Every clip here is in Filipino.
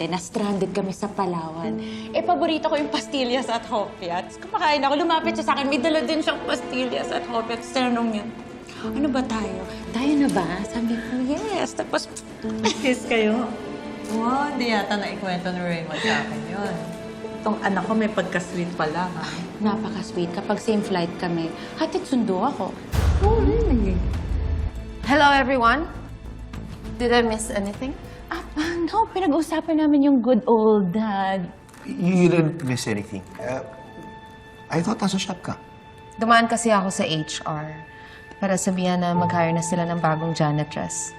dati na stranded kami sa Palawan. Eh, paborito ko yung pastillas at hopia. Tapos kumakain ako, lumapit siya sa akin, may dala din siyang pastillas at hopia. Tapos tinanong niya, ano ba tayo? Tayo na ba? Sabi ko, yes. Tapos, Kiss kayo? Wow, hindi yata naikwento ni Raymond sa akin yun. Itong anak ko may pagka-sweet pala, ha? napaka-sweet. Kapag same flight kami, hatid sundo ako. Oh, really? Hello, everyone. Did I miss anything? Ah, no, pinag-uusapan namin yung good old dad. You, you didn't miss anything. Uh, I thought nasa shop ka. Dumaan kasi ako sa HR para sabihan na mag-hire na sila ng bagong janitress.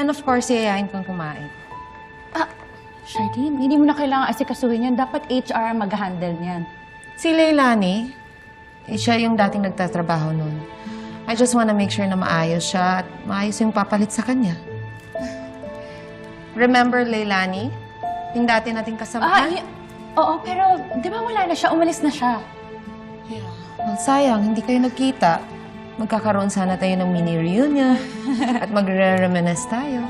And of course, yayain kong kumain. Ah, Shardine, hindi mo na kailangan asikasuhin yan. Dapat HR ang mag-handle niyan. Si Leilani, eh, siya yung dating nagtatrabaho noon. I just wanna make sure na maayos siya at maayos yung papalit sa kanya. Remember Leilani? Yung dati nating Ah, kasamahan? y- oo, pero di ba wala na siya? Umalis na siya. Well, sayang, hindi kayo nagkita. Magkakaroon sana tayo ng mini reunion at magre-reminisce tayo.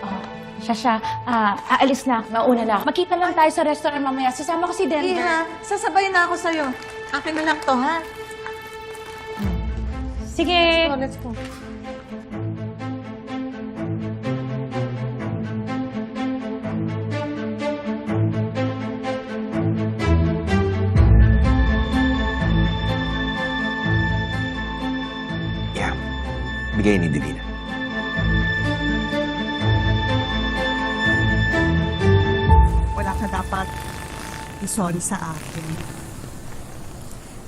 Oh, siya siya. Ah, aalis na. Mauna na. Magkita lang tayo sa restaurant mamaya. Sasama ko si Denver. Iha, sasabay na ako sa'yo. Akin na lang to, ha? Sige. Oh, let's go. Bigay ni Divina. wala ka dapat i-sorry sa akin.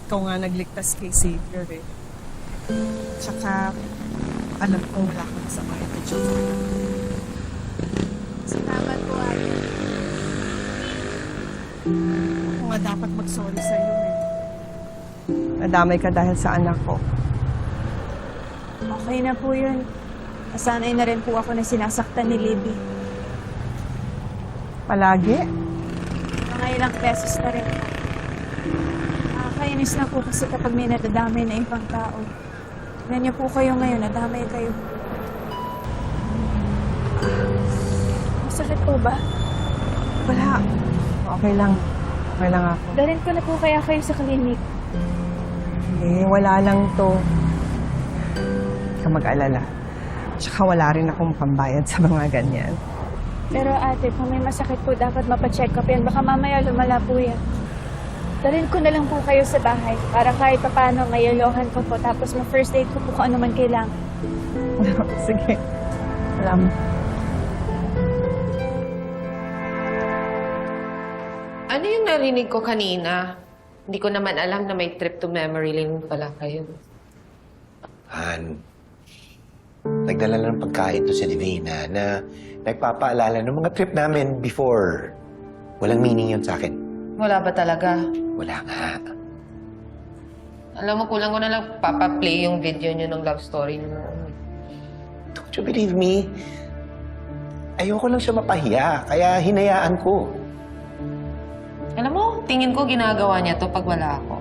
Ikaw nga nagligtas kay Xavier eh. Tsaka, alam ko wala kang sa mga ito. Salamat po, ate. Ako nga dapat mag-sorry sa'yo eh. Nadamay ka dahil sa anak ko. Okay na po yun. Nasanay na rin po ako na sinasaktan ni Libby. Palagi. Mga ilang beses na rin. Nakakainis na po kasi kapag may nadadamay na ibang tao. Niyo po kayo ngayon, nadamay kayo. Masakit po ba? Wala. Okay lang. Okay lang ako. Dalhin ko na po kaya kayo sa klinik. Eh, wala lang to. Ka mag-alala. Tsaka wala rin akong pambayad sa mga ganyan. Pero ate, kung may masakit po, dapat mapacheck up yan. Baka mamaya lumala po yan. Dalhin ko na lang po kayo sa bahay para kahit pa paano mayalohan ko po. Tapos ma-first aid ko po kung ano man kailangan. Sige. Alam. Ano yung narinig ko kanina? Hindi ko naman alam na may trip to memory lane pala kayo. Han, nagdala lang ng pagkain to si Divina na nagpapaalala ng mga trip namin before. Walang meaning yun sa akin. Wala ba talaga? Wala nga. Alam mo, kulang ko na lang papaplay yung video nyo ng love story nyo. Don't you believe me? Ayoko lang siya mapahiya, kaya hinayaan ko. Alam mo, tingin ko ginagawa niya to pag wala ako.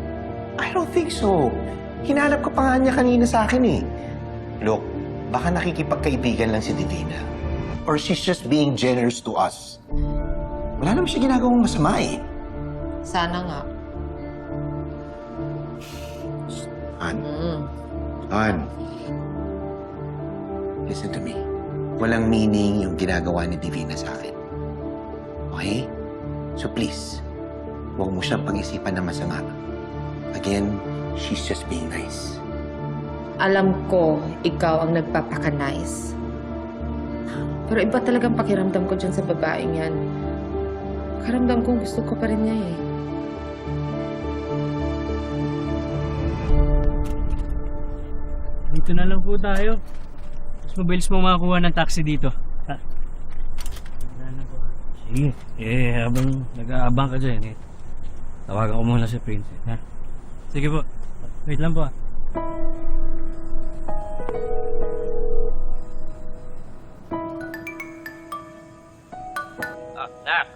I don't think so. Hinanap ko pa nga niya kanina sa akin eh. Look, baka nakikipagkaibigan lang si Divina. Or she's just being generous to us. Wala naman siya ginagawang masama eh. Sana nga. Han, Mm. Han. Listen to me. Walang meaning yung ginagawa ni Divina sa akin. Okay? So please, huwag mo siyang pag-isipan na masama. Again, she's just being nice. Alam ko, ikaw ang nagpapaka-nice. Pero iba talagang pakiramdam ko dyan sa babaeng yan. Karamdam kong gusto ko pa rin niya eh. Dito na lang po tayo. Mas mabilis mo makakuha ng taxi dito. Ha? Sige. Eh, habang nag-aabang ka dyan, eh, tawagan ko muna si Princess, ha? Sige po. Wait lang po, ah. Ah, Nak!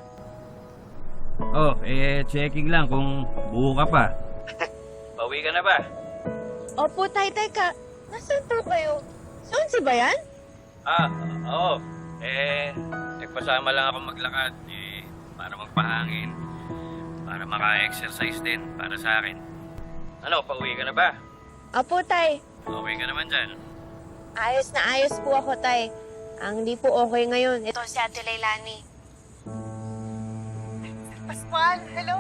Oh, eh, checking lang kung buo ka pa. Pauwi ka na ba? Opo, tay, teka. Nasaan po kayo? Saan si ba yan? Ah, oo. Eh, nagpasama lang ako maglakad eh, para magpahangin. Para maka-exercise din para sa akin. Ano, pauwi ka na ba? Apo, tay. Okay ka naman dyan. Ayos na ayos po ako, tay. Ang hindi po okay ngayon, ito si Ate Leilani. Pascual, hello!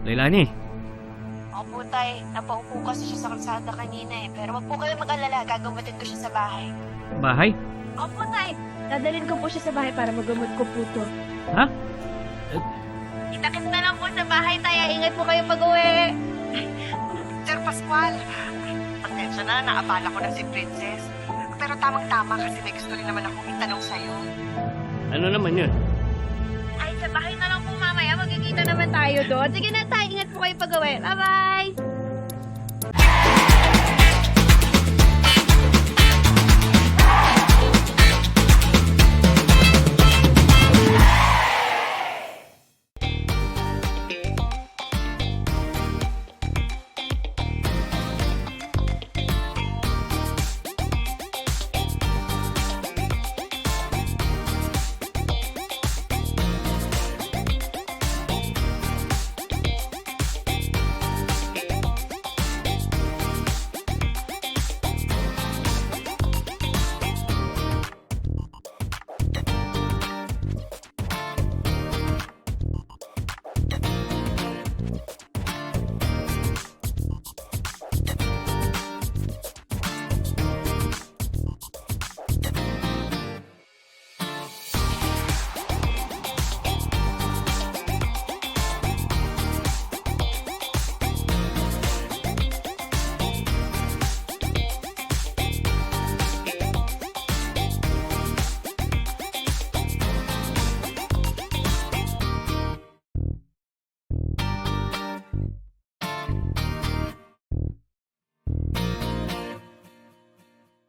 Leilani, Opo, tay. Napaupo kasi siya sa kalsada kanina eh. Pero wag po kayo mag-alala, gagamutin ko siya sa bahay. bahay? Opo, tay. Dadalhin ko po siya sa bahay para magamot ko po to. Ha? Itakit na lang po sa bahay, tay. Ingat po kayo pag-uwi. Sir Pascual, pasensya na, naabala ko na si Princess. Pero tamang-tama kasi may gusto rin naman akong itanong sa'yo. Ano naman yun? Magkikita naman tayo doon. Sige na, tay. Ingat po kayo pag-uwi. Bye-bye!